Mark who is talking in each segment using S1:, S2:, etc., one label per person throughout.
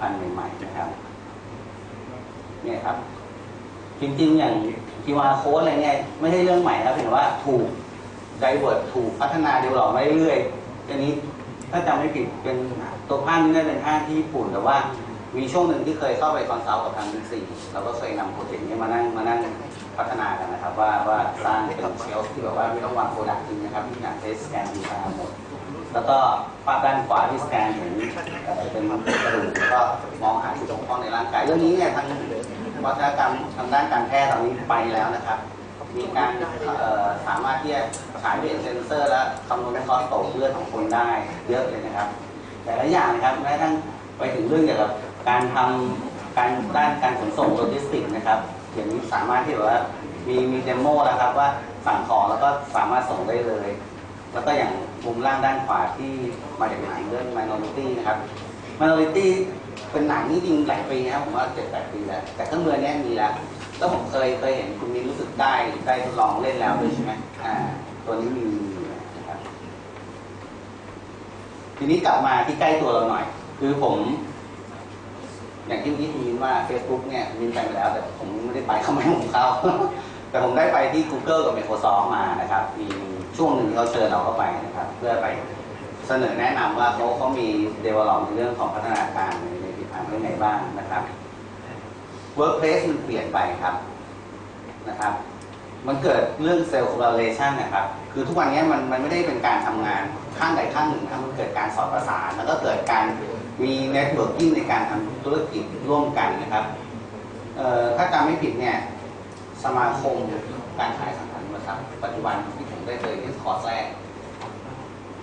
S1: ภัณฑ์ใหม่ๆนะครับเนี่ยครับ จริงๆ อย่างทีวาโค้ดอะไรเนี่ยไม่ใช่เรื่องใหม่ครับเพียงแต่ว่าถูกไดเวิร์ดถูกพัฒนาเดเวลลอปมาเรื่อยๆอันนี้ถ้าจำไม่ผิดเป็นตัวห้างนี้น่าจะเป็นห้าที่ญี่ปุ่น แต่ว่ามีช่วงหนึ่งที่เคยเข้าไปคอนซัลท์กับทางบิ๊กซีเราก็เคยนำโปรเจกต์นี้มานั่งมานั่งพัฒนากันนะครับ ว่าว่าสร้างเป็นเชลฟ์ที่แบบว่าไม่ต้องวางโปรดักต์จริงนะครับที่อยากเทสแกนดีมาหมด แล้วก็ภาพด้านขวาที่สแกนเห็นเอ่อเป็นกระดูกแล้วก็มองหาจุดบกพร่องในร่างกายเรื่องนี้เนี่ยทางวัฒนกรรมทางด้านการแพทย์ตอนนี้ไปแล้วนะครับ มีการสามารถที่จะฉายเป็นเซนเซอร์ และคำนวณคราะห์โตเลือดของคนได้เยอะเลยนะครับ แต่ละอย่างนะครับแม้กระทั่งไปถึงเรื่องเกี่ยวกับการทำการด้านการขนส่งโลจิสติกนะครับเดี๋ยวนี้สามารถที่แบบว่ามีมีเดโมแล้วครับว่าสั่งของแล้วก็สามารถส่งได้เลย แล้วก็อย่างมุมล่างด้านขวาที่มาจากหนังเรื่อง Minority นะครับ Minority เป็นหนังนี่จริงหลายปีนะครับผมว่าเจ็ดแปดปีแล้ว แต่เครื่องมือเนี้ยมีแล้วแล้วผมเคยเคยเห็นคุณมีรู้สึกได้ได้ทดลองเล่นแล้วด้วยใช่ไหมอ่าตัวนี้มีนะครับทีนี้กลับมาที่ใกล้ตัวเราหน่อย คือผม อย่างที่เมื่อกี้คุณมินว่า Facebook เนี่ยมินไปมาแล้ว แต่ผมไม่ได้ไปเขาไม่ให้ผมเข้า แต่ผมได้ไปที่ Google กับ Microsoft มานะครับมี ช่วงหนึ่งที่เขาเชิญเราเข้าไปนะครับ เพื่อไปเสนอแนะนำว่าเขาเขามี develop ในเรื่องของพัฒนาการในในผลิตภัณฑ์เรื่องไหนบ้างนะครับ Workplace มันเปลี่ยนไปครับนะครับ มันเกิดเรื่อง Cell Collaboration นะครับ คือทุกวันนี้มันมันไม่ได้เป็นการทำงานข้างใดข้างหนึ่งนะครับมันเกิดการสอดประสานแล้วก็เกิดการมี Networking ในการทำธุรกิจร่วมกันนะครับถ้าจำไม่ผิดเนี่ยสมาคมการขายสังหาริมทรัพย์ปัจจุบันที่ ได้เคยเรียนคอร์สแรก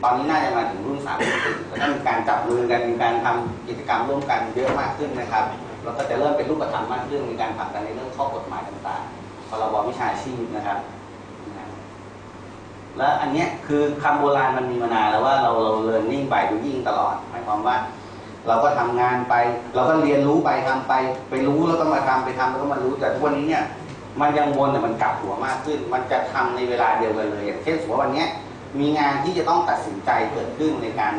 S1: ตอนนี้น่าจะมาถึงรุ่นสามรุ่นสี่แล้วก็มีการจับมือกันมีการทำกิจกรรมร่วมกันเยอะมากขึ้นนะครับแล้วก็จะเริ่มเป็นรูปธรรมมากขึ้นมีการผลักดันในเรื่องข้อกฎหมายต่างๆพรบวิชาชีพนะครับและอันนี้คือคำโบราณมันมีมานานแล้วว่าเราเรา learning by doing ตลอดหมายความว่า เราก็ทำงานไป เราก็เรียนรู้ไปทำไป ไปรู้แล้วก็มาทำไปทำแล้วก็มารู้แต่ทุกวันนี้เนี่ย มันยังวนแต่มันกลับหัวมากขึ้น มันจะทำในเวลาเดียวกันเลยอย่างเช่นสมมติว่าวันนี้มีงานที่จะต้องตัดสินใจเกิดขึ้นในการ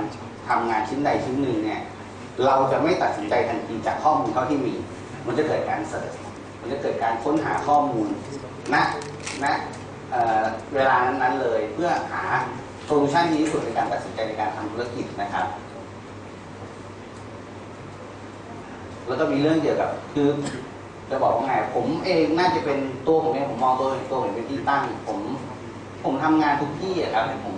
S1: ทำงานชิ้นใดชิ้นหนึ่งเนี่ยเราจะไม่ตัดสินใจทันทีจากข้อมูลเท่าที่มี มันจะเกิดการเสิร์ชมันจะเกิดการค้นหาข้อมูลณณเอ่อเวลานั้นๆเลยเพื่อหาโซลูชันที่ดีที่สุดในการตัดสินใจในการทำธุรกิจนะครับ แล้วก็มีเรื่องเกี่ยวกับคือ จะบอกว่าไงผมเองน่าจะเป็นตัวผมเองผมมองตัวตัวผมเป็นที่ตั้ง ผมผมทำงานทุกที่อะครับผม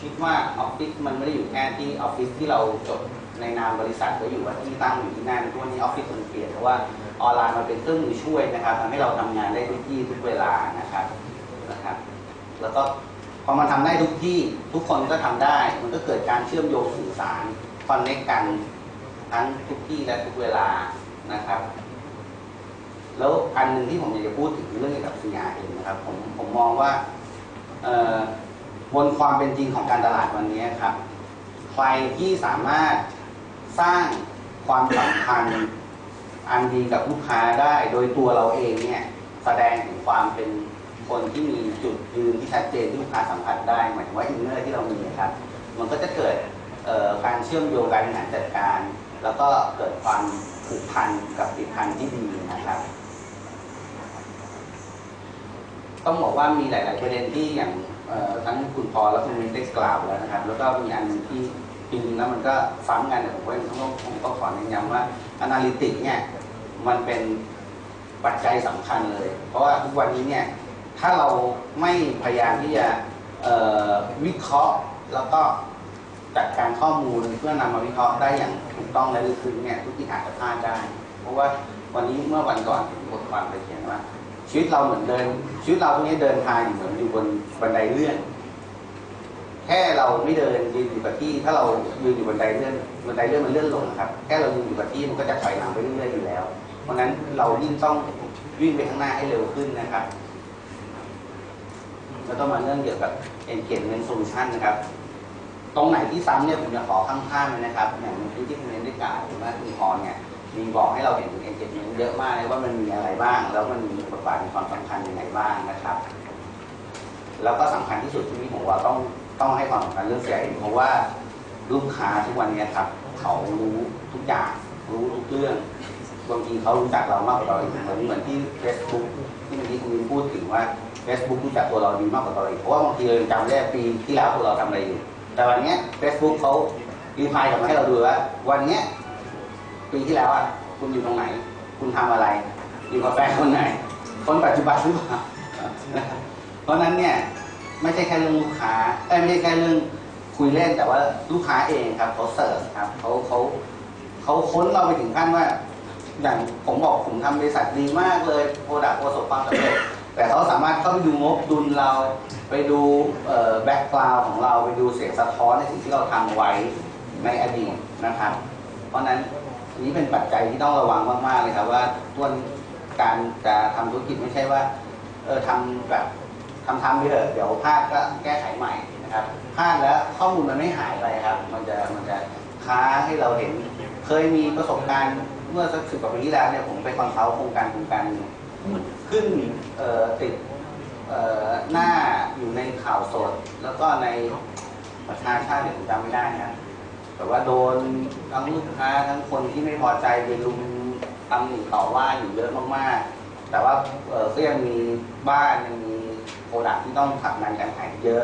S1: คิดว่าออฟฟิศมันไม่ได้อยู่แค่ที่ออฟฟิศที่เราจดในนามบริษัทก็อยู่ว่าที่ตั้งอยู่ที่นั่นทุกวันนี้ออฟฟิศมันเปลี่ยนเพราะว่าออนไลน์มันเป็นเครื่องมือช่วยนะครับทำให้เราทำงานได้ทุกที่ทุกเวลานะครับนะครับ แล้วก็พอมาทำได้ทุกที่ทุกคนก็ทำได้ มันก็เกิดการเชื่อมโยงสื่อสารคอนเนคกันทั้งทุกที่และทุกเวลานะครับ แล้วอันหนึ่งที่ผมอยากจะพูดถึงเรื่องเกี่ยวกับ CRM นะครับผมผมมองว่าบนความเป็นจริงของการตลาดวันนี้ครับ ใครที่สามารถสร้างความสัมพันธ์อันดีกับลูกค้าได้ โดยตัวเราเองเนี่ยแสดงถึงความเป็นคนที่มีจุดยืนที่ชัดเจนที่ลูกค้าสัมผัสได้หมายถึงว่าอินเนอร์ที่เรามีครับมันก็จะเกิดการเชื่อมโยงการบริหารจัดการ แล้วก็เกิดความผูกพันกับผลิตภัณฑ์ที่ดีนะครับ ต้องบอกว่ามีหลาย ๆ ประเด็นที่อย่างทั้งคุณพอและคุณมินได้กล่าวแล้วนะครับ แล้วก็มีอันหนึงที่จริงๆแล้วมันก็ซ้ำกันแต่ผมก็ยังต้องผมก็ขอเน้นย้ำว่า Analytics เนี่ยมันเป็นปัจจัยสำคัญเลย เพราะว่าทุกวันนี้เนี่ยถ้าเราไม่พยายามที่จะวิเคราะห์แล้วก็จัดการข้อมูลเพื่อนำมาวิเคราะห์ได้อย่างถูกต้องและลึกซึ้งเนี่ยทุกทีอาจจะพลาดได้ เพราะว่าวันนี้เมื่อวันก่อนผมบทความไปเขียนว่า ชีวิตเราเหมือนเดิน ชีวิตเราตรงนี้เดินทางอยู่เหมือนอยู่บนบันไดเลื่อน แค่เราไม่เดินยืนอยู่กับที่ ถ้าเรายืนอยู่บนไดเลื่อนบันไดเลื่อนมันเลื่อนลงครับ แค่เรายืนอยู่กับที่มันก็จะถอยหลังไปเรื่อยๆอยู่แล้ว เพราะนั้นเรายิ่งต้องวิ่งไปข้างหน้าให้เร็วขึ้นนะครับแล้วก็มาเรื่องเกี่ยวกับ engagement solution นะครับ ตรงไหนที่ซ้ำเนี่ยผมจะขอข้างๆเลยนะครับอย่างที่ที่คุณเรนได้กล่าวว่าคุณพรเนี่ย มีบอกให้เราเห็นถึง engagement เยอะมากเลยว่ามันมีอะไรบ้าง แล้วมันมีบทบาทมีความสำคัญยังไงบ้างนะครับ แล้วก็สำคัญที่สุดที่นี่ผมว่าต้องต้องให้ความสำคัญเรื่อง CRM เพราะว่าลูกค้าทุกวันเนี้ครับ เขารู้ทุกอย่างรู้ทุกเรื่องบางทีเขารู้จักเรามากกว่าเราอีกเหมือนเหมือนที่ Facebook ที่เมื่อกี้คุณวินพูดถึงว่า Facebook รู้จักตัวเราดีมากกว่าเราอีกเพราะว่าบางทีเราจำได้ปีที่แล้วตัวเราทำอะไรอยู่แต่วันเนี้ย Facebook เขารีพลายกลับมาให้เราดูว่าวันเนี้ย ปีที่แล้วอะคุณอยู่ตรงไหน คุณทำอะไร อยู่กับแฟนคนไหน คนปัจจุบันหรือเปล่าเพราะนั้นเนี่ยไม่ใช่แค่เรื่องลูกค้าเอ้ไม่ใช่แค่เรื่องคุยเล่นแต่ว่าลูกค้าเองครับเขาเสิร์ชครับเขาเขาเขาค้นเราไปถึงขั้นว่า อย่างผมบอกผมทำบริษัทดีมากเลยโปรดักต์ประสบความสำเร็จแต่เขาสามารถเข้าไปดูงบดุลเรา ไปดูแบ็กกราวด์ของเราไปดูเสียงสะท้อนในสิ่งที่เราทำไว้ในอดีตนะครับ เพราะนั้น นี้เป็นปัจจัยที่ต้องระวังมากๆเลยครับว่าตัวนการจะทำธุรกิจไม่ใช่ว่าเออทำแบบทำทำไปเถอะเดี๋ยวพลาดก็แก้ไขใหม่นะครับพลาดแล้วข้อมูลมันไม่หายไปครับ มันจะมันจะค้าให้เราเห็น เคยมีประสบการณ์เมื่อสักสิบกว่าปีที่แล้วเนี่ยผมไปคอนเซัลโครงการโครงการขึ้นเอ่อติดเอ่อหน้าอยู่ในข่าวสด แล้วก็ในประชาชาติเดี๋ยวผมจำไม่ได้นะ แต่ว่าโดนทั้งลูกค้าทั้งคนที่ไม่พอใจไปลุมตำหนิต่อว่าอยู่เยอะมากๆ แต่ว่าเออก็ยังมีบ้านยังมีโปรดักที่ต้องผักดันการขายเยอะ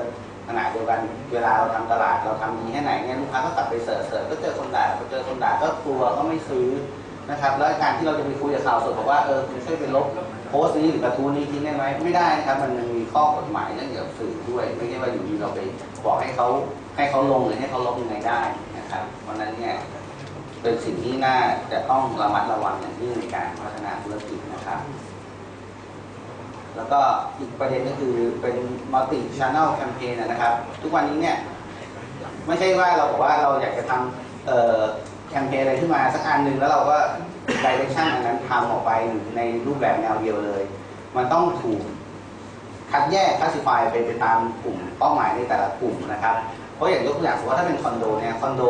S1: ขณะเดียวกันเวลาเราทำตลาดเราทำดีแค่ไหนเนี่ยลูกค้าก็กลับไปเสิร์ชเสิร์ชก็เจอคนด่าพอเจอคนด่าก็กลัวก็ไม่ซื้อนะครับแล้วการที่เราจะไปคุยกับข่าวสดบอกว่าเออคุณช่วยไปลบโพสต์นี้หรือกระทู้นี้ทิ้งได้ไหมไม่ได้นะครับมันมีข้อกฎหมายเรื่องเกี่ยวกับสื่อด้วย ไม่ใช่ว่าอยู่ดีเราไปบอกให้เขาให้เขาลงหรือให้เขาลบยังไงได้ นะครับ เพราะนั้นเนี่ยเป็นสิ่งที่น่าจะต้องระมัดระวังอย่างยิ่งในการพัฒนาธุรกิจนะครับ แล้วก็อีกประเด็นก็คือเป็น multi channel campaign นะครับ ทุกวันนี้เนี่ยไม่ใช่ว่าเราบอกว่าเราอยากจะทำแคมเปญอะไรขึ้นมาสักอันหนึ่งแล้วเราก็ดิเรกชันอันนั้นทำออกไปในรูปแบบแนวเดียวเลย มันต้องถูกคัดแยกคลาสสิฟายไปไปตามกลุ่มเป้าหมายในแต่ละกลุ่มนะครับ เพราะอย่างยกตัวอย่างสมมติว่าถ้าเป็นคอนโดเนี่ยคอนโด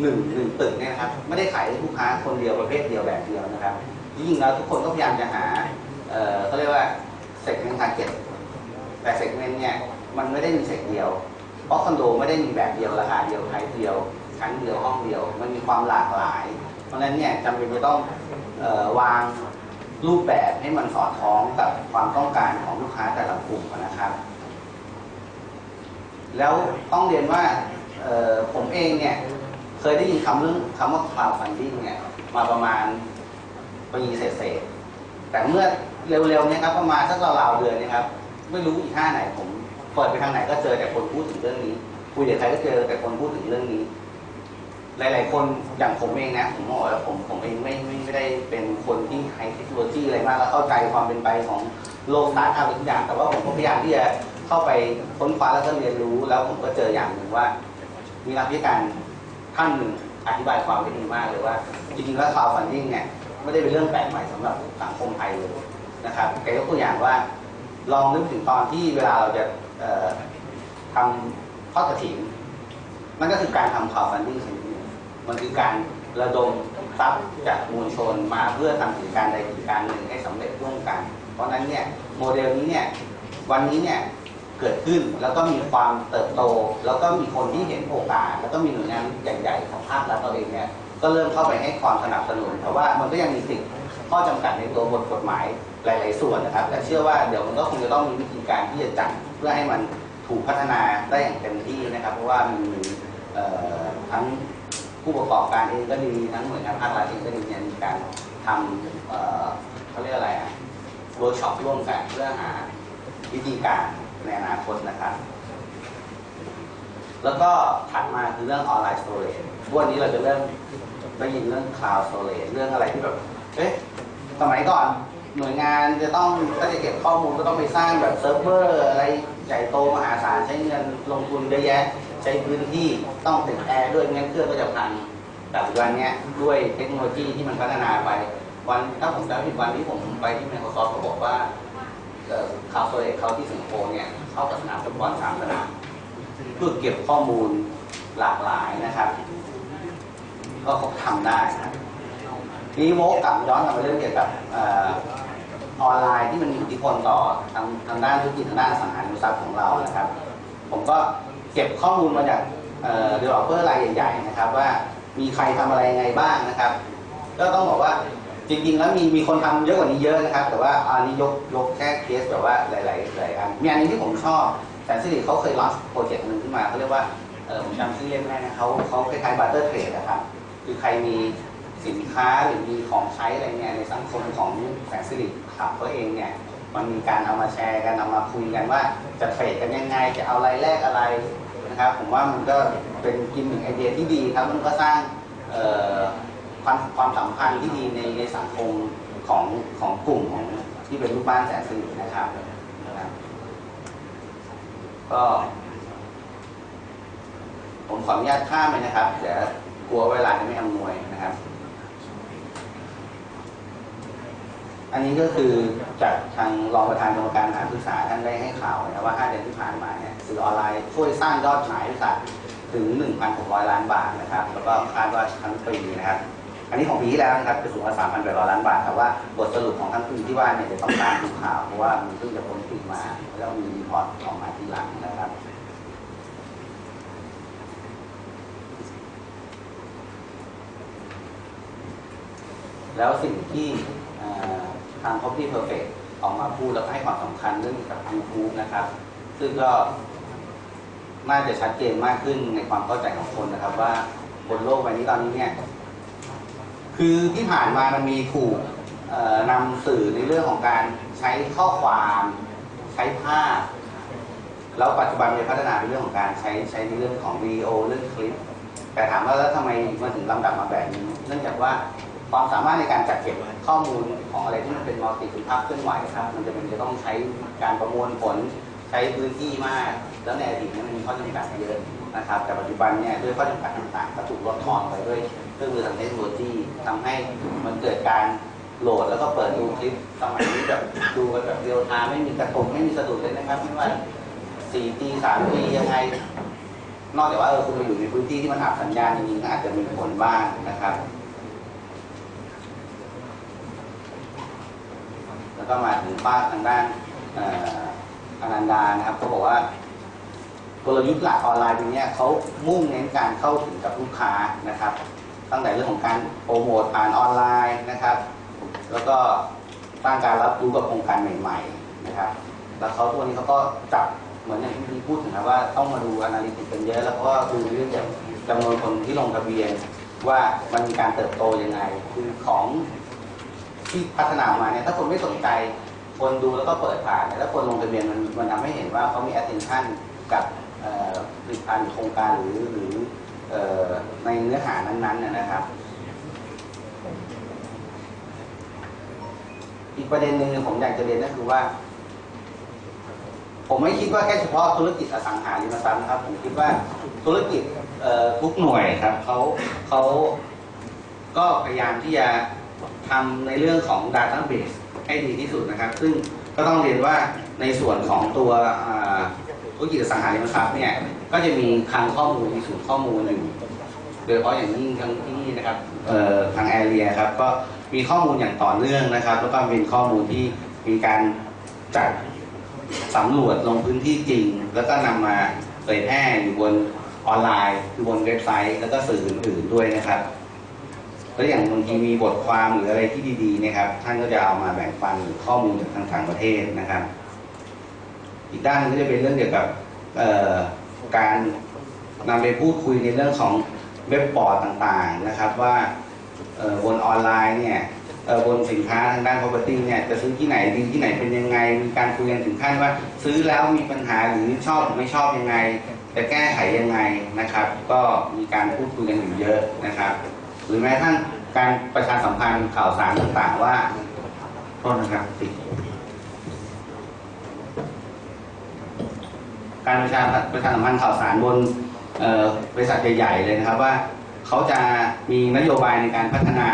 S1: หนึ่งหนึ่งตึกเนี่ยนะครับไม่ได้ขายให้ลูกค้าคนเดียวประเภทเดียวแบบเดียวนะครับจริงๆแล้วทุกคนก็พยายามจะหาเอ่อเขาเรียกว่าเซกเมนต์ทาร์เก็ตแต่เซกเมนต์เนี่ยมันไม่ได้มีเซกเดียว เพราะคอนโดไม่ได้มีแบบเดียวราคาเดียวไทยเดียวชั้นเดียวห้องเดียว มันมีความหลากหลาย เพราะฉะนั้นเนี่ยจำเป็นจะต้องเออวางรูปแบบให้มันสอดคล้องกับความต้องการของลูกค้าแต่ละกลุ่มนะครับ แล้วต้องเรียนว่าผมเองเนี่ยเคยได้ยินคำเรื่องคำว่า cloud funding เนี่ยมาประมาณปีเศษๆแต่เมื่อเร็วๆเนี่ยครับประมาณสักราวๆเดือนเนะครับ ไม่รู้อีกท่าไหนผมเปิดไปทางไหนก็เจอแต่คนพูดถึงเรื่องนี้คุยกับใครก็เจอแต่คนพูดถึงเรื่องนี้ หลาย ๆ คนอย่างผมเองนะผมบอกว่าผมผมเองไม่ไม่ไม่ได้เป็นคนที่ไฮเทคโนโลยีอะไรมากแล้วเข้าใจความเป็นไปของโลกสตาร์ทอัพทุกอย่างแต่ว่าผมก็พยายามที่จะ เข้าไปค้นคว้าแล้วก็เรียนรู้แล้วผมก็เจออย่างหนึ่งว่า มีนักวิการท่านหนึ่งอธิบายความได้ดีมากเลยว่าจริงๆแล้ว cloud funding เนี่ยไม่ได้เป็นเรื่องแปลกใหม่สำหรับสังคมไทยเลยนะครับแกยกตัวอย่างว่า ลองนึกถึงตอนที่เวลาเราจะทำทอดกระถิ่นมันก็คือการทำ cloud funding ชนิดนึงมันคือการระดมทรัพย์จากมวลชนมาเพื่อทำกิจการใดกิจการหนึ่งให้สำเร็จร่วมกัน เพราะนั้นเนี่ยโมเดลนี้เนี่ยวันนี้เนี่ย เกิดขึ้น แล้วก็มีความเติบโต แล้วก็มีคนที่เห็นโอกาส แล้วก็มีหน่วยงานใหญ่ๆของภาครัฐเราเองเนี่ยก็เริ่มเข้าไปให้ความสนับสนุน แต่ว่ามันก็ยังมีสิ่งข้อจำกัดในตัวบทกฎหมายหลาย ๆ ส่วนนะครับ แต่เชื่อว่าเดี๋ยวมันก็คงจะต้องมีวิธีการที่จะจัดเพื่อให้มันถูกพัฒนาได้อย่างเต็มที่นะครับ เพราะว่ามีทั้งผู้ประกอบการเองก็ดีทั้งหน่วยงานภาครัฐเองก็ดีเนี่ยมีการทำเอ่อเขาเรียกอะไรอะเวิร์กช็อปร่วมกันเพื่อหาวิธีการ ในอนาคตนะครับ แล้วก็ถัดมาคือเรื่องออนไลน์สโตรจวันนี้เราจะเริ่มได้ยินเรื่องคลาวด์สโตรจเรื่องอะไรที่แบบเอ๊ะสมัยก่อนหน่วยงานจะต้องถ้าจะเก็บข้อมูลก็ต้องไปสร้างแบบเซิร์ฟเวอร์อะไรใหญ่โตมหาศาลใช้เงินลงทุนเยอะแยะใช้พื้นที่ต้องติดแอร์ด้วยไม่งั้นเครื่องก็จะพังแต่ปัจจุบันนี้ด้วยเทคโนโลยีที่มันพัฒนาไป วันถ้าผมจำไม่ผิดวันที่ผมไปที่ Microsoft เขาบอกว่า คาวโซเอเขาที่สิงคโปร์เนี่ยเข้ากับสนามฟุตบอลสามสนามเพื่อเก็บข้อมูลหลากหลายนะครับ ก็เขาทำได้นะทีนี้โมกกลับย้อนกลับมาเรื่องเกี่ยวกับออนไลน์ที่มันมีอิทธิพลต่อทางทางด้านธุรกิจทางด้านอสังหาริมทรัพย์ของเรานะครับ ผมก็เก็บข้อมูลมาจากเอ่อ developer รายใหญ่ ๆ นะครับ ว่ามีใครทำอะไรยังไงบ้างนะครับ ก็ต้องบอกว่า จริงๆแล้วมีมีคนทำเยอะกว่านี้เยอะนะครับ แต่ว่าอันนี้ยกยกแค่เคสแบบว่าหลายๆหลายอันมีอันนึงที่ผมชอบแสนสิริเขาเคยลอนโปรเจกต์หนึ่งขึ้นมาเขาเรียกว่าเออผมจำชื่อเล่นไม่ได้นะเขาเขาคล้ายๆบัตเตอร์เทรดนะครับคือใครมีสินค้าหรือมีของใช้อะไรเนี่ยในสังคมของแสนสิริขับเขาเองเนี่ยมันมีการเอามาแชร์กันเอามาคุยกันว่าจะเทรดกันยังไงจะเอาอะไรแลกอะไรนะครับผมว่ามันก็เป็นกินหนึ่งไอเดียที่ดีครับมันก็สร้างเออ ความความสัมพันธ์ที่ดีในในสังคมของของกลุ่มของที่เป็นลูกบ้านแสนสิรินะครับนะครับ ก็ผมขออนุญาตข้ามไปนะครับเดี๋ยวกลัวเวลาจะไม่อำนวยนะครับ อันนี้ก็คือจากทางรองประธานกรรมการสถานศึกษาท่านได้ให้ข่าวนะว่า 5 เดือนที่ผ่านมาเนี่ยสื่อออนไลน์ช่วยสร้างยอดขายบริษัทถึง 1,600 ล้านบาทนะครับ แล้วก็คาดว่าทั้งปีนะครับ อันนี้ของปีที่แล้วนะครับจะสูงกว่า3,800ล้านบาทแต่ว่าบทสรุปของทั้งปีที่ว่าเนี่ยจะต้องตามดูข่าวเพราะว่ามันเพิ่งจะพ้นปีมาแล้วมีรีพอร์ตออกมาทีหลังนะครับแล้วสิ่งที่เอ่อทาง Copy Perfect ออกมาพูดแล้วก็ให้ความสำคัญเรื่องกับ YouTube นะครับ ซึ่งก็น่าจะชัดเจนมากขึ้นในความเข้าใจของคนนะครับ ว่าบนโลกใบนี้ตอนนี้เนี่ย คือที่ผ่านมามันมีถูกนำสื่อในเรื่องของการใช้ข้อความใช้ภาพแล้วปัจจุบันมีพัฒนาในเรื่องของการใช้ใช้ในเรื่องของวิดีโอเรื่องคลิป แต่ถามว่าแล้วทำไมมันถึงลำดับมาแบบนี้ เนื่องจากว่าความสามารถในการจัดเก็บข้อมูลของอะไรที่มันเป็นมัลติคุณภาพเคลื่อนไหวครับ มันจะเป็นจะต้องใช้การประมวลผลใช้พื้นที่มาก แล้วในอดีตเนี่ยมันมีข้อจำกัดเยอะนะครับ แต่ปัจจุบันเนี่ยด้วยข้อจำกัดต่างๆก็ถูกลดทอนไปด้วย เครื่องมือทางเทคโนโลยีทำให้มันเกิดการโหลดแล้วก็เปิดดูคลิปสมัยนี้แบบดูกันแบบเรียลไทม์ไม่มีกระตุกไม่มีสะดุดเลยนะครับไม่ว่า 4G 3G ยังไง นอกจากว่าเออคุณไปอยู่ในพื้นที่ที่มันอับสัญญาณจริงๆก็อาจจะมีผลบ้างนะครับ แล้วก็มาถึงป้าทางด้านอนันดานะครับเขาบอกว่ากลยุทธ์หลักออนไลน์ตรงนี้เขามุ่งเน้นการเข้าถึงกับลูกค้านะครับ ตั้งแต่เรื่องของการโปรโมทผ่านออนไลน์นะครับ แล้วก็สร้างการรับรู้กับโครงการใหม่ๆนะครับ แล้วเขาตัวนี้เขาก็จับเหมือนอย่างที่พี่พูดถึงนะว่าต้องมาดูอนาลิติกกันเยอะ แล้วก็ดูเรื่องจากจำนวนคนที่ลงทะเบียนว่ามันมีการเติบโตยังไง คือของที่พัฒนาออกมาเนี่ยถ้าคนไม่สนใจคนดูแล้วก็เปิดผ่านแล้วคนลงทะเบียนมันมันทำให้เห็นว่าเขามี attention กับผลิตภัณฑ์โครงการหรือหรือ ในเนื้อหานั้นๆนะนะครับ อีกประเด็นหนึ่งผมอยากจะเรียนก็คือว่า ผมไม่คิดว่าแค่เฉพาะธุรกิจอสังหาริมทรัพย์นะครับ ผมคิดว่าธุรกิจเออทุกหน่วยครับเขาเขาก็พยายามที่จะทำในเรื่องของ Database ให้ดีที่สุดนะครับ ซึ่งก็ต้องเรียนว่าในส่วนของตัวธุรกิจสังหาริมทรัพย์เนี่ย ก็จะมีคลังข้อมูลมีศูนย์ข้อมูลอยู่โดยเฉพาะอย่างยิ่งทางที่นี่นะครับเอ่อทางแอเรียครับก็มีข้อมูลอย่างต่อเนื่องนะครับ แล้วก็เป็นข้อมูลที่มีการจัดสำรวจลงพื้นที่จริง แล้วก็นำมาเผยแพร่อยู่บนออนไลน์คือบนเว็บไซต์ แล้วก็สื่ออื่นๆด้วยนะครับแล้วอย่างบางทีมีบทความหรืออะไรที่ดีๆนะครับ ท่านก็จะเอามาแบ่งปันหรือข้อมูลจากทางต่างประเทศนะครับ อีกด้านนึงก็จะเป็นเรื่องเกี่ยวกับเอ่อ การนำไปพูดคุยในเรื่องของเว็บบอร์ดต่างๆนะครับว่าบนออนไลน์เนี่ยบนสินค้าทางด้าน property เนี่ยจะซื้อที่ไหนดีที่ไหนเป็นยังไง มีการคุยกันถึงขั้นว่า ซื้อแล้วมีปัญหาหรือชอบหรือไม่ชอบยังไง จะแก้ไขยังไงนะครับ ก็มีการพูดคุยกันอยู่เยอะนะครับ หรือแม้กระทั่งการประชาสัมพันธ์ข่าวสารต่างๆว่าโทษนะครับติด การประชาประชาสัมพันธ์ข่าวสารบนบริษัทใหญ่ ๆ เลยนะครับว่าเขาจะมีนโยบายในการพัฒนา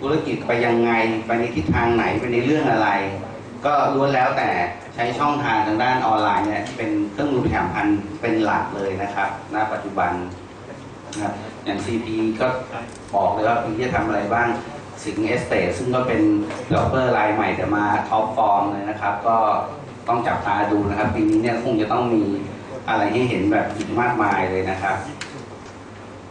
S1: ธุรกิจไปยังไงไปในทิศทางไหนไปในเรื่องอะไร ก็ล้วนแล้วแต่ใช้ช่องทางทางด้านออนไลน์เนี่ยเป็นเครื่องมือประชาสัมพันธ์เป็นหลักเลยนะครับณปัจจุบันนะครับอย่าง CP ก็บอกเลยว่าปีนี้จะทำอะไรบ้างสิงเอสเตซึ่งก็เป็นดอปเปอร์รายใหม่แต่มาท็อปฟอร์มเลยนะครับ ก็ ต้องจับตาดูนะครับปีนี้เนี่ยคงจะต้องมีอะไรให้เห็นแบบอีกมากมายเลยนะครับ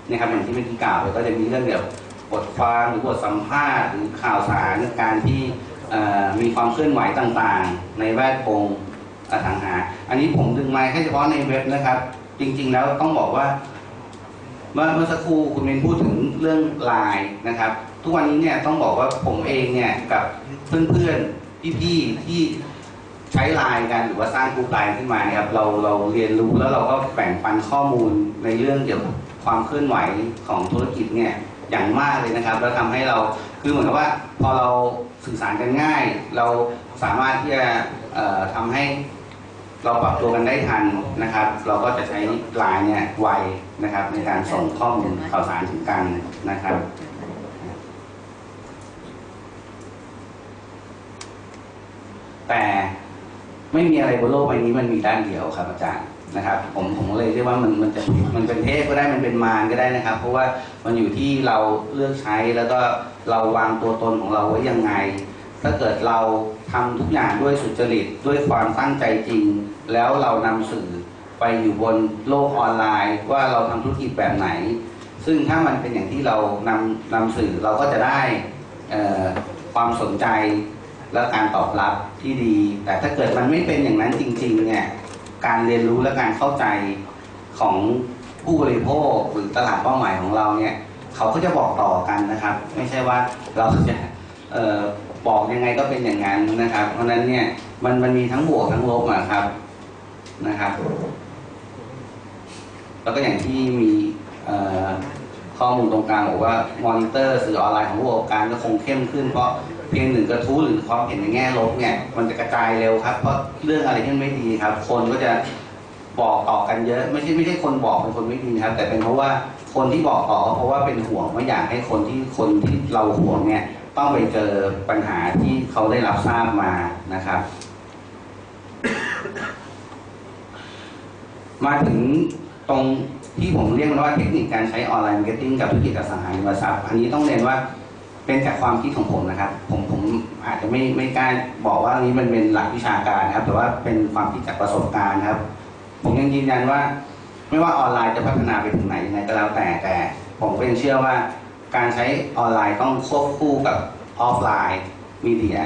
S1: นะครับอย่างที่เมื่อกี้กล่าวไปก็จะมีเรื่องเกี่ยวกับบทความหรือบทสัมภาษณ์หรือข่าวสารการที่มีความเคลื่อนไหวต่างๆ ในแวดวงอสังหา อันนี้ผมดึงมาแค่เฉพาะในเว็บนะครับ จริงๆแล้วต้องบอกว่า เมื่อเมื่อสักครู่คุณเมนพูดถึงเรื่องไลน์นะครับ ทุกวันนี้เนี่ยต้องบอกว่าผมเองเนี่ยกับเพื่อนๆพี่ๆที่ ช้ไลน์กันหรือว่าสร้างกลุ่มไลน์ขึ้นมาเนี่ยครับเราเราเรียนรู้แล้วเราก็แบ่งปันข้อมูลในเรื่องเกี่ยวกับความเคลื่อนไหวของธุรกิจเนี่ยอย่างมากเลยนะครับ แล้วทำให้เราคือเหมือนกับว่าพอเราสื่อสารกันง่าย เราสามารถที่จะเอ่อทำให้เราปรับตัวกันได้ทันนะครับ เราก็จะใช้ไลน์เนี่ยไวนะครับ ในการส่งข้อมูลข่าวสารถึงกันนะครับแต่ ไม่มีอะไรบนโลกใบนี้มันมีด้านเดียวครับอาจารย์นะครับ ผมผมเลยเรียกว่ามันมันจะมันเป็นเทพก็ได้มันเป็นมารก็ได้นะครับ เพราะว่ามันอยู่ที่เราเลือกใช้แล้วก็เราวางตัวตนของเราไว้ยังไง ถ้าเกิดเราทำทุกอย่างด้วยสุจริตด้วยความตั้งใจจริง แล้วเรานำสื่อไปอยู่บนโลกออนไลน์ ว่าเราทำธุรกิจแบบไหน ซึ่งถ้ามันเป็นอย่างที่เรานำนำสื่อเราก็จะได้ความสนใจ และการตอบรับที่ดี แต่ถ้าเกิดมันไม่เป็นอย่างนั้นจริงๆเนี่ยการเรียนรู้และการเข้าใจของผู้บริโภคหรือตลาดเป้าหมายของเราเนี่ยเขาก็จะบอกต่อกันนะครับ ไม่ใช่ว่าเราจะออบอกยังไงก็เป็นอย่างนั้นนะครับ เพราะนั้นเนี่ยมันมันมีทั้งบวกทั้งลบอะครับนะครับ แล้วก็อย่างที่มีข้อมูลตรงกลางบอกว่ามอนิเตอร์สื่อออนไลน์ของผู้ประกอบการก็คงเข้มขึ้นเพราะ เพียงหนึ่งกระทู้หรือความเห็นในแง่ลบเนี่ยมันจะกระจายเร็วครับ เพราะเรื่องอะไรที่ไม่ดีครับ คนก็จะบอกต่อกันเยอะ ไม่ใช่ไม่ใช่คนบอกเป็นคนไม่ดีครับ แต่เป็นเพราะว่าคนที่บอกต่อเพราะว่าเป็นห่วงไม่อยากให้คนที่คนที่เราห่วงเนี่ยต้องไปเจอปัญหาที่เขาได้รับทราบมานะครับ มาถึงตรงที่ผมเรียกมันว่าเทคนิคการใช้ออนไลน์มาร์เก็ตติ้งกับธุรกิจอสังหาริมทรัพย์อันนี้ต้องเรียนว่าเป็นจากความคิดของผมนะครับ ผมผม อาจจะไม่ไม่กล้าบอกว่าอันนี้มันเป็นหลักวิชาการนะครับ แต่ว่าเป็นความคิดจากประสบการณ์ครับ ผมยังยืนยันว่า ไม่ว่าออนไลน์จะพัฒนาไปถึงไหนยังไงก็แล้วแต่แต่ ผมก็ยังเชื่อว่า การใช้ออนไลน์ต้องควบคู่กับออฟไลน์มีเดีย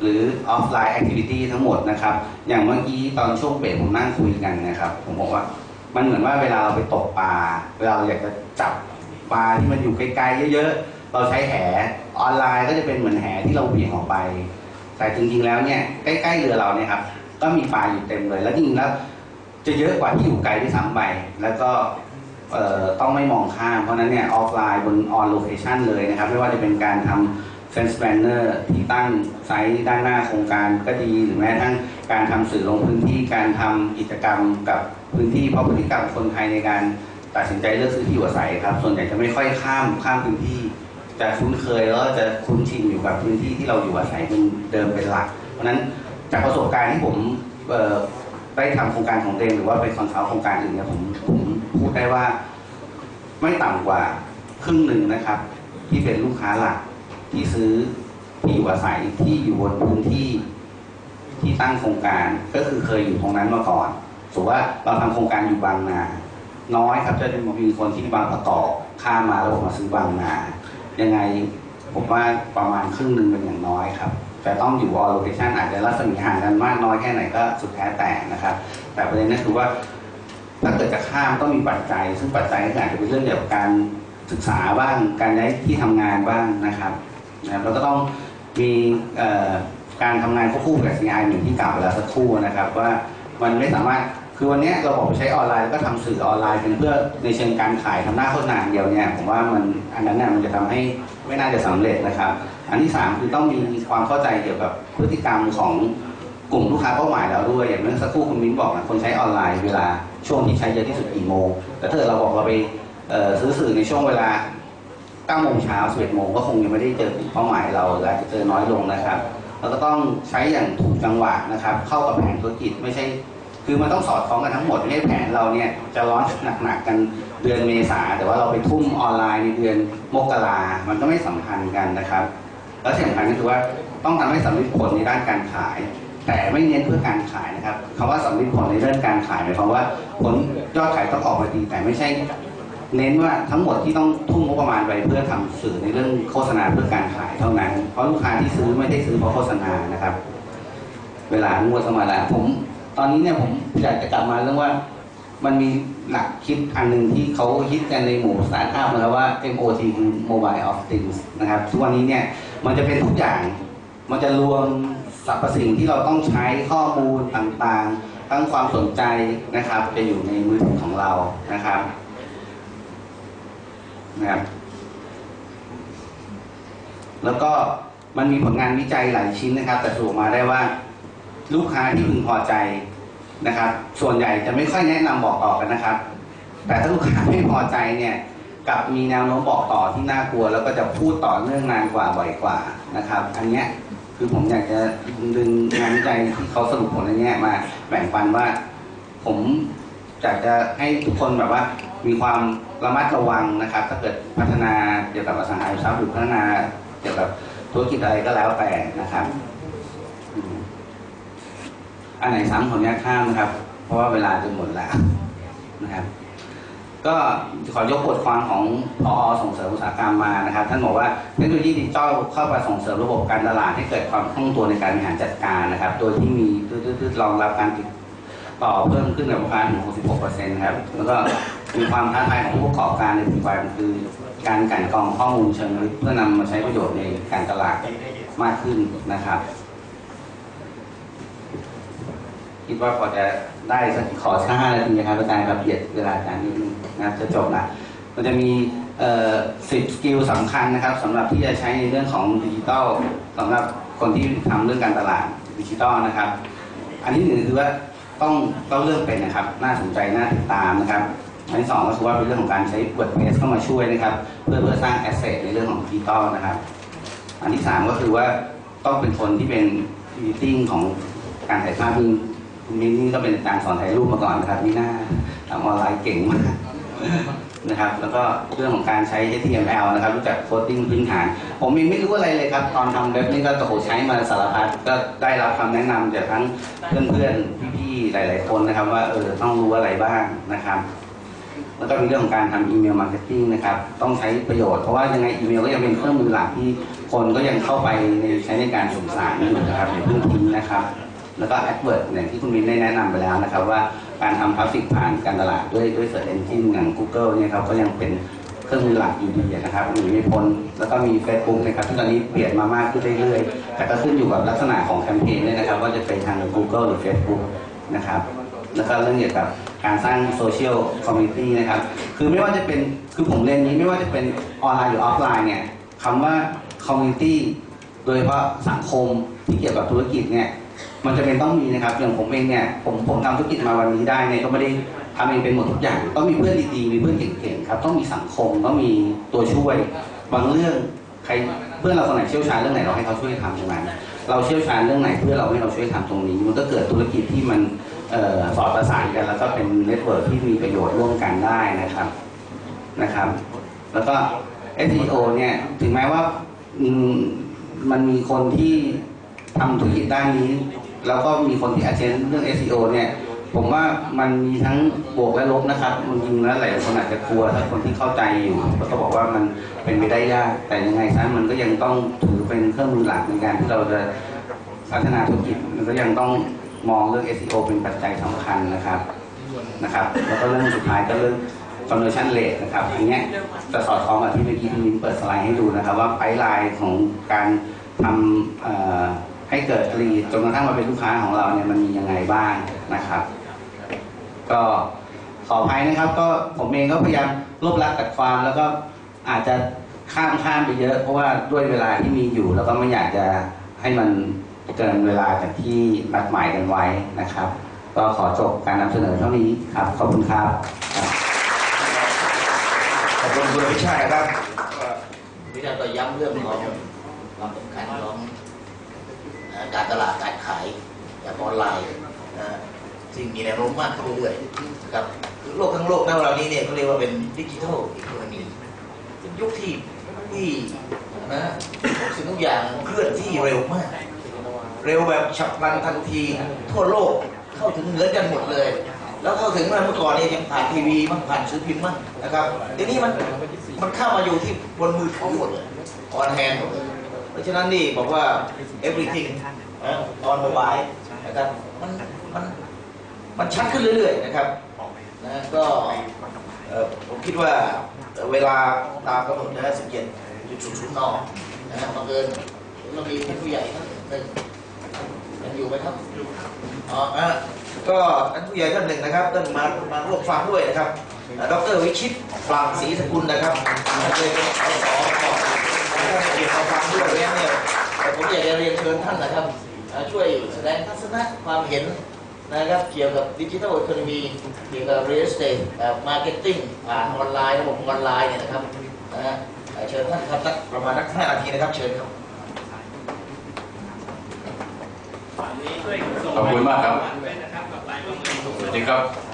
S1: หรือออฟไลน์แอคทิวิตี้ทั้งหมดนะครับ อย่างเมื่อกี้ตอนช่วงเบรกผมนั่งคุยกันนะครับ ผมบอกว่ามันเหมือนว่าเวลาเราไปตกปลาเวลาเราอยากจะจับปลาที่มันอยู่ไกลๆเยอะๆ เราใช้แหออนไลน์ก็จะเป็นเหมือนแหที่เราเหวี่ยงออกไป แต่จริงๆแล้วเนี่ยใกล้ๆเรือเราเนี่ยครับก็มีปลาอยู่เต็มเลย แล้วจริงๆแล้วจะเยอะกว่าที่อยู่ไกลที่สามไปแล้วก็ต้องไม่มองข้ามเพราะนั้นเนี่ยออฟไลน์บนออนโลเคชันเลยนะครับ ไม่ว่าจะเป็นการทำเฟนสแปนเนอร์ที่ตั้งไซต์ด้านหน้าโครงการก็ดีหรือแม้กระทั่งการทำสื่อลงพื้นที่การทำกิจกรรมกับพื้นที่เพราะพฤติกรรมคนไทยในการตัดสินใจเลือกซื้อที่อยู่อาศัยครับ ส่วนใหญ่จะไม่ค่อยข้ามข้ามพื้นที่ จะคุ้นเคยแล้วจะคุ้นชินอยู่กับพื้นที่ที่เราอยู่อาศัยเดิมเป็นหลัก เพราะนั้นจากประสบการณ์ที่ผมได้ทำโครงการของเองหรือว่าเป็นคอนซัลท์โครงการอื่นเนี่ยผมผมพูดได้ว่า ไม่ต่ำกว่าครึ่งหนึ่งนะครับ ที่เป็นลูกค้าหลักที่ซื้อที่อยู่อาศัยที่อยู่บนพื้นที่ที่ตั้งโครงการก็คือเคยอยู่ตรงนั้นมาก่อนสมมติว่าเราทำโครงการอยู่บางนา น้อยครับจะมีคนที่บางประกอบข้ามมาแล้วบอกมาซื้อบางนา ยังไงผมว่าประมาณครึ่งหนึ่งเป็นอย่างน้อยครับ แต่ต้องอยู่ออโลเคชันอาจจะรัศมีห่างกันมากน้อยแค่ไหนก็สุดแท้แต่นะครับ แต่ประเด็นนั่นคือว่าถ้าเกิดจะข้ามต้องมีปัจจัย ซึ่งปัจจัยก็อาจจะเป็นเรื่องเกี่ยวกับการศึกษาบ้างการย้ายที่ทำงานบ้างนะครับนะครับแล้วก็ต้องมีการทำงานควบคู่กับ CI หนึ่งที่กล่าวไปแล้วสักครู่นะครับ ว่ามันไม่สามารถ คือวันนี้เราบอกไปใช้ออนไลน์แล้วก็ทำสื่อออนไลน์เป็นเพื่อในเชิงการขายทำหน้าโฆษณาเดียวเนี่ยผมว่ามันอันนั้นเนี่ยมันจะทำให้ไม่น่าจะสำเร็จนะครับ อันที่สามคือต้องมีความเข้าใจเกี่ยวกับพฤติกรรมของกลุ่มลูกค้าเป้าหมายเราด้วย อย่างเมื่อสักครู่คุณมิ้นบอกนะคนใช้ออนไลน์เวลาช่วงที่ใช้เยอะที่สุดกี่โมงแต่ถ้าเราบอกเราไปซื้อสื่อในช่วงเวลา9โมงเช้า11โมงก็คงยังไม่ได้เจอกลุ่มเป้าหมายเราและจะเจอน้อยลงนะครับเราก็ต้องใช้อย่างถูกจังหวะนะครับ เข้ากับแผนธุรกิจไม่ใช่ คือมันต้องสอดคล้องกันทั้งหมดไม่ใช่แผนเราเนี่ยจะร้อนหนักๆกันเดือนเมษาแต่ว่าเราไปทุ่มออนไลน์ในเดือนมกรามันก็ไม่สัมพันธ์กันนะครับ แล้วสิ่งสำคัญก็คือว่าต้องทำให้สำเร็จผลในด้านการขาย แต่ไม่เน้นเพื่อการขายนะครับคำว่าสำเร็จผลในเรื่องการขายหมายความว่าผลยอดขายต้องออกมาดีแต่ไม่ใช่ เน้นว่าทั้งหมดที่ต้องทุ่มงบประมาณไปเพื่อทำสื่อในเรื่องโฆษณาเพื่อการขายเท่านั้น เพราะลูกค้าที่ซื้อไม่ได้ซื้อเพราะโฆษณานะครับ เวลางวดเข้ามาแล้วผม ตอนนี้เนี่ยผมอยากจะกลับมาเรื่องว่า มันมีหลักคิดอันหนึ่งที่เขาคิดกันในหมู่สตาร์ทอัพนะครับว่า MOT คือ Mobile of Things นะครับทุกวันนี้เนี่ยมันจะเป็นทุกอย่าง มันจะรวมสรรพสิ่งที่เราต้องใช้ข้อมูลต่างๆทั้งความสนใจนะครับ จะอยู่ในมือถือของเรานะครับนะครับ แล้วก็มันมีผลงานวิจัยหลายชิ้นนะครับ แต่สรุปมาได้ว่า ลูกค้าที่พึงพอใจนะครับ ส่วนใหญ่จะไม่ค่อยแนะนำบอกต่อกันนะครับ แต่ถ้าลูกค้าไม่พอใจเนี่ยกับมีแนวโน้มบอกต่อที่น่ากลัว แล้วก็จะพูดต่อเนื่องนานกว่าบ่อยกว่านะครับ อันเนี้ยคือผมอยากจะดึงงานวิจัยที่เขาสรุปผลอันเนี้ยมาแบ่งปันว่า ผมอยากจะให้ทุกคนแบบว่า มีความระมัดระวังนะครับ ถ้าเกิดพัฒนาเกี่ยวกับอสังหาริมทรัพย์หรือพัฒนาเกี่ยวกับธุรกิจอะไรก็แล้วแต่นะครับ อันไหนซ้ำผมแยกข้ามนะครับ เพราะว่าเวลาจะหมดแล้วนะครับ ก็ขอยกบทความของพอส่งเสริมอุตสาหกรรมมานะครับ ท่านบอกว่าเทคโนโลยีดิจิทัลเข้ามาส่งเสริมระบบการตลาดให้เกิดความคล่องตัวในการบริหารจัดการนะครับ โดยที่มีตืดๆๆรองรับการติดต่อเพิ่มขึ้นในประมาณถึง66%ครับแล้วก็มีความท้าทายของผู้ประกอบการในปัจจุบันคือการกันกรองข้อมูลเชิงลึกเพื่อนำมาใช้ประโยชน์ในการตลาดมากขึ้นนะครับ คิดว่าพอจะได้สักขอช้านาทีนะครับอาจารย์ครับเบียดเวลาอาจารย์นิดนึงนะครับจะจบละมันจะมีสิบสกิลสำคัญนะครับสำหรับที่จะใช้ในเรื่องของดิจิทัลสำหรับคนที่ทำเรื่องการตลาดดิจิทัลนะครับ อันที่หนึ่งคือว่าต้องต้องเรื่องเป็นนะครับ น่าสนใจน่าติดตามนะครับอันที่สองก็คือว่าเป็นเรื่องของการใช้ WordPress เข้ามาช่วยนะครับ เพื่อเพื่อสร้างแอสเซทในเรื่องของดิจิทัลนะครับ อันที่สามก็คือว่าต้องเป็นคนที่เป็นอีดิติ้งของการถ่ายภาพ นนี่ก็เป็นอาจารย์สอนถ่ายรูปมาก่อนนะครับนี่น่าทำออนไลน์เก่งมากนะครับ แล้วก็เรื่องของการใช้ HTML นะครับ รู้จักโคดดิ้งพื้นฐาน ผมเองไม่รู้อะไรเลยครับ ตอนทำเว็บนี่ก็โอ้โหใช้มาสารพัดก็ได้รับคำแนะนำจากทั้งเพื่อนๆพี่ๆหลาย ๆ คนนะครับ ว่าเออต้องรู้อะไรบ้างนะครับแล้วก็มีเรื่องของการทำอีเมลมาร์เก็ตติ้งนะครับ ต้องใช้ประโยชน์ เพราะว่ายังไงอีเมลก็ยังเป็นเครื่องมือหลักที่คนก็ยังเข้าไปในใช้ในการสื่อสารอยู่นะครับอย่าเพิ่งทิ้งนะครับ แล้วก็ AdWords อย่างที่คุณมินได้แนะนำไปแล้วนะครับว่าการทำทราฟิกผ่านการตลาดด้วยด้วย Search Engine อย่าง Google เนี่ยครับก็ยังเป็นเครื่องมือหลักอยู่ดีนะครับหนีไม่พ้นแล้วก็มี Facebook นะครับที่ตอนนี้เปลี่ยนมามากขึ้นเรื่อยๆ แต่ก็ขึ้นอยู่กับลักษณะของแคมเปญด้วยนะครับ ว่าจะเป็นทาง Google หรือ Facebook นะครับแล้วก็เรื่องเกี่ยวกับการสร้างโซเชียลคอมมูนิตี้นะครับ คือไม่ว่าจะเป็นคือผมเรียนนี้ไม่ว่าจะเป็นออนไลน์หรือออฟไลน์เนี่ยคำว่าคอมมูนิตี้โดยเฉพาะสังคมที่เกี่ยวกับธุรกิจเนี่ย มันจะเป็นต้องมีนะครับอย่างผมเองเนี่ยผมผมทำธุรกิจมาวันนี้ได้เนี่ยก็ไม่ได้ทำเองเป็นหมดทุกอย่าง ต้องมีเพื่อนดีๆมีเพื่อนเก่งๆครับต้องมีสังคมต้องมีตัวช่วย บางเรื่องใครเพื่อนเราคนไหนเชี่ยวชาญเรื่องไหนเราให้เขาช่วยทำตรงนั้นเราเชี่ยวชาญเรื่องไหนเพื่อนเราให้เราช่วยทำตรงนี้ มันก็เกิดธุรกิจที่มันสอดประสานกันแล้วก็เป็นเน็ตเวิร์กที่มีประโยชน์ร่วมกันได้นะครับนะครับ แล้วก็ SEO เนี่ยถึงแม้ว่ามมันมีคนที่ทำธุรกิจด้านนี้ แล้วก็มีคนที่อาเจนเรื่อง SEO เนี่ยผมว่ามันมีทั้งบวกและลบนะครับมันจริงแล้วหลายคนอาจจะกลัวถ้าคนที่เข้าใจอยู่ก็ต้องบอกว่ามันเป็นไปได้ยาก แต่ยังไงซะมันก็ยังต้องถือเป็นเครื่องมือหลักในการที่เราจะพัฒนาธุรกิจมันก็ยังต้องมองเรื่อง SEO เป็นปัจจัยสำคัญนะครับนะครับ แล้วก็เรื่องสุดท้ายก็เรื่อง conversion rate นะครับอันเนี้ยจะสอดคล้องกับที่เมื่อกี้ที่มิ้นเปิดสไลด์ให้ดูนะครับ ว่าไพไลน์ของการทำ ให้เกิดรีจนกระทั่งมาเป็นลูกค้าของเราเนี่ยมันมียังไงบ้างนะครับ ก็ขออภัยนะครับ ก็ผมเองก็พยายามรวบรัดตัดความแล้วก็อาจจะข้ามข้ามไปเยอะ เพราะว่าด้วยเวลาที่มีอยู่ แล้วก็ไม่อยากจะให้มันเกินเวลาจากที่นัดหมายกันไว้นะครับ ก็ขอจบการนำเสนอเท่านี้ครับขอบคุณครับ
S2: ขอบคุณคุณอภิชาติครับ
S3: วิจารณ์ก็ย้ำเรื่องของความสำคัญของเอ่อ การตลาดการขายแบบออนไลน์นะซึ่งมีแนวโน้มมากขึ้นเรื่อยๆนะครับโลกทั้งโลกในเวลานี้เนี่ยเขาเรียกว่าเป็นดิจิทัลอีโคโนมีเป็นยุคที่ที่นะสิ่งทุกอย่างเคลื่อนที่เร็วมาก เร็วแบบฉับพลันทันที ทั่วโลกเข้าถึงเหมือนกันหมดเลย แล้วเข้าถึงเมื่อก่อนเนี่ยยังผ่านทีวีบ้างผ่านซื้อพิมพ์บ้างนะครับทีนี้มันมันเข้ามาอยู่ที่บนมือถือหมดเลยออนแฮนด์หมดเลยเพราะฉะนั้นนี่บอกว่า everything ออนโมบายนะครับมันมันมันชัดขึ้นเรื่อยๆนะครับนะก็ผมคิดว่าเวลาตามกำหนดนะ17จุดศูนย์ศูนย์นนะฮะบังเอิญเรามีผู้ใหญ่ท่านหนึ่งยังอยู่ไหมครับอ๋ออะก็ท่านผู้ใหญ่ท่านหนึ่งนะครับท่านมามาร่วมฟังด้วยนะครับอะดรวิชิตปรังศรีสกุลนะครับเคยเป็นสสก่อนท่านเกี่ยวกับฟังด้วยแล้วเนี่ยแต่ผมอยากจะเรียนเชิญท่านนะครับ ช่วยแสดงทัศนะความเห็นนะครับเกี่ยวกับดิจิทัล e อ o n o มีเกี่ยวกับ real estate มาร์เก็ตติ้งผ่านออนไลน์ระบบออนไลน์เนี่ยนะครับนะฮะอะเชิญท่านครับสักประมาณนักห้านาทีนะครับ เชิญครับ
S4: ขอบคุณมากครับสวัสดีครับ